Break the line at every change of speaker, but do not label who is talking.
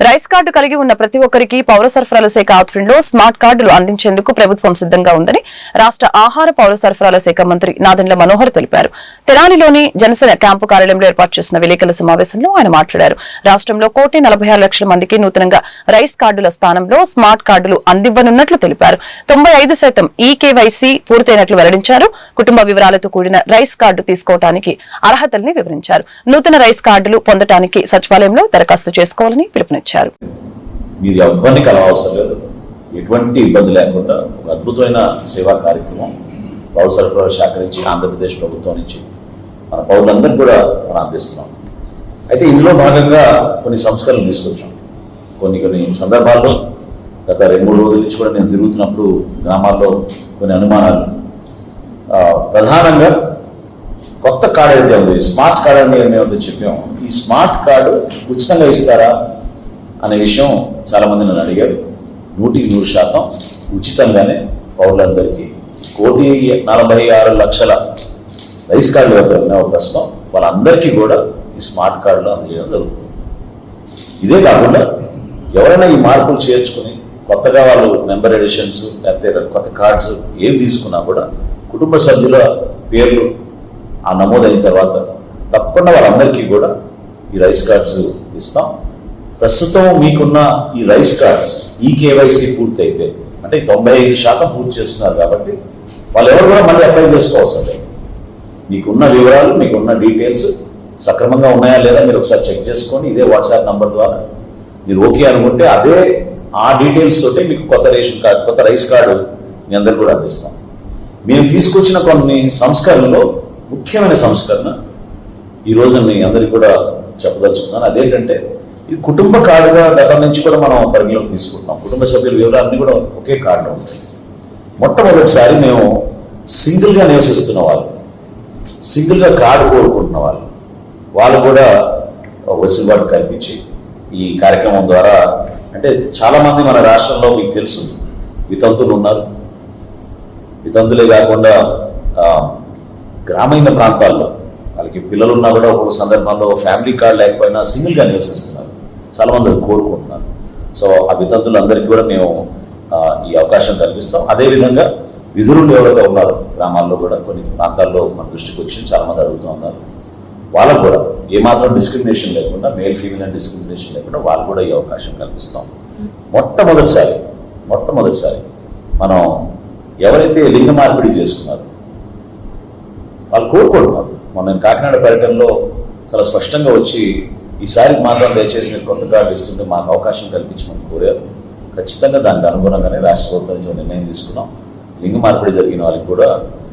Rice card కలిగి ఉన్న ప్రతి ఒక్కరికి పౌర సరఫరాల శాఖ ఆధ్వర్యంలో స్మార్ట్ కార్డులు అందించేందుకు ప్రభుత్వం సిద్ధంగా ఉందని రాష్ట్ర ఆహార పౌర సరఫరాల శాఖ మంత్రి నాదెండ్ల మనోహర్ తెలిపారు. తెనాలిలోని జనసేన క్యాంపు కార్యాలయంలో ఏర్పాటు చేసిన విలేకరుల సమావేశంలో ఆయన మాట్లాడారు. రాష్ట్రంలో కోటి నలభై ఆరు లక్షల మందికి నూతనంగా రైస్ కార్డుల స్థానంలో స్మార్ట్ కార్డులు అందివ్వనున్నట్లు తెలిపారు. తొంభై ఐదు శాతం ఈ పూర్తయినట్లు వెల్లడించారు. కుటుంబ వివరాలతో కూడిన రైస్ కార్డు తీసుకోవడానికి అర్హతల్ని వివరించారు. నూతన రైస్ కార్డులు పొందటానికి సచివాలయంలో దరఖాస్తు చేసుకోవాలని పిలుపునిచ్చారు.
మీరు ఎవరిని కలవవసరం లేదు. ఎటువంటి ఇబ్బంది లేకుండా ఒక అద్భుతమైన సేవా కార్యక్రమం పౌర సరఫరా శాఖ నుంచి ఆంధ్రప్రదేశ్ ప్రభుత్వం నుంచి మన పౌరులందరికీ కూడా మనం అందిస్తున్నాం. అయితే ఇందులో భాగంగా కొన్ని సంస్కరణలు తీసుకొచ్చాం. కొన్ని కొన్ని సందర్భాల్లో గత రెండు మూడు రోజుల నుంచి కూడా నేను తిరుగుతున్నప్పుడు గ్రామాల్లో కొన్ని అనుమానాలు. ప్రధానంగా కొత్త కార్డు ఏదైతే ఉంది స్మార్ట్ కార్డ్ అని మేము చెప్పాము. ఈ స్మార్ట్ కార్డు ఉచితంగా ఇస్తారా? అనే విషయం చాలామంది నన్ను అడిగారు. నూటికి నూరు శాతం ఉచితంగానే పౌరులందరికీ కోటి నలభై ఆరు లక్షల రైస్ కార్డులు ఎవరు ఉన్నాయో ప్రస్తుతం వాళ్ళందరికీ కూడా ఈ స్మార్ట్ కార్డులు అందజేయడం జరుగుతుంది. ఇదే కాకుండా ఎవరైనా ఈ మార్పులు చేర్చుకుని కొత్తగా వాళ్ళు మెంబర్ ఎడిషన్స్ లేకపోతే కొత్త కార్డ్స్ ఏం తీసుకున్నా కూడా కుటుంబ సభ్యుల పేర్లు ఆ నమోదైన తర్వాత తప్పకుండా వాళ్ళందరికీ కూడా ఈ రైస్ కార్డ్స్ ఇస్తాం. ప్రస్తుతం మీకున్న ఈ రైస్ కార్డ్స్ ఈ కేవైసీ పూర్తయితే అంటే తొంభై ఐదు శాతం పూర్తి చేస్తున్నారు కాబట్టి వాళ్ళు ఎవరు కూడా మళ్ళీ అప్లై చేసుకోవాల్సి లేదు. మీకున్న వివరాలు మీకున్న డీటెయిల్స్ సక్రమంగా ఉన్నాయా లేదా మీరు ఒకసారి చెక్ చేసుకొని ఇదే వాట్సాప్ నంబర్ ద్వారా మీరు ఓకే అనుకుంటే అదే ఆ డీటెయిల్స్ తోటి మీకు కొత్త రేషన్ కార్డు కొత్త రైస్ కార్డు మీ అందరు కూడా అందిస్తాం. మేము తీసుకొచ్చిన కొన్ని సంస్కరణలో ముఖ్యమైన సంస్కరణ ఈ రోజు మీ అందరికీ కూడా చెప్పదలుచుకున్నాను. అదేంటంటే ఇది కుటుంబ కార్డుగా గతం నుంచి కూడా మనం పరిగణలోకి తీసుకుంటున్నాం. కుటుంబ సభ్యుల వివరాలన్నీ కూడా ఒకే కార్డులో ఉంటాయి. మొట్టమొదటిసారి మేము సింగిల్గా నివసిస్తున్న వాళ్ళు సింగిల్గా కార్డు కోరుకుంటున్న వాళ్ళు వాళ్ళు కూడా వెసులుబాటు కల్పించి ఈ కార్యక్రమం ద్వారా అంటే చాలామంది మన రాష్ట్రంలో మీకు తెలుసు వితంతులు ఉన్నారు. వితంతులే కాకుండా గ్రామీణ ప్రాంతాల్లో వాళ్ళకి పిల్లలు ఉన్నా కూడా ఒక సందర్భంలో ఫ్యామిలీ కార్డు లేకపోయినా సింగిల్గా నివసిస్తున్నారు. చాలామంది అది కోరుకుంటున్నారు. సో ఆ వితంతులందరికీ కూడా మేము ఈ అవకాశం కల్పిస్తాం. అదేవిధంగా విధులు ఎవరైతే ఉన్నారో గ్రామాల్లో కూడా కొన్ని ప్రాంతాల్లో మన దృష్టికి వచ్చి చాలామంది అడుగుతూ ఉన్నారు. వాళ్ళకు కూడా ఏమాత్రం డిస్క్రిమినేషన్ లేకుండా మేల్ ఫీమేల్ అండ్ డిస్క్రిమినేషన్ లేకుండా వాళ్ళు కూడా ఈ అవకాశం కల్పిస్తాం. మొట్టమొదటిసారి మొట్టమొదటిసారి మనం ఎవరైతే లింగ మార్పిడి చేసుకున్నారో వాళ్ళు కోరుకుంటున్నారు. మొన్న నేను కాకినాడ పర్యటనలో చాలా స్పష్టంగా వచ్చి ఈసారి మాత్రం దయచేసి మీరు కొత్త కార్డు ఇస్తుంటే మాకు అవకాశం కల్పించమని కోరారు. ఖచ్చితంగా దానికి అనుగుణంగానే రాష్ట్ర ప్రభుత్వం నుంచి నిర్ణయం తీసుకున్నాం. లింగ మార్పిడి జరిగిన వాళ్ళకి కూడా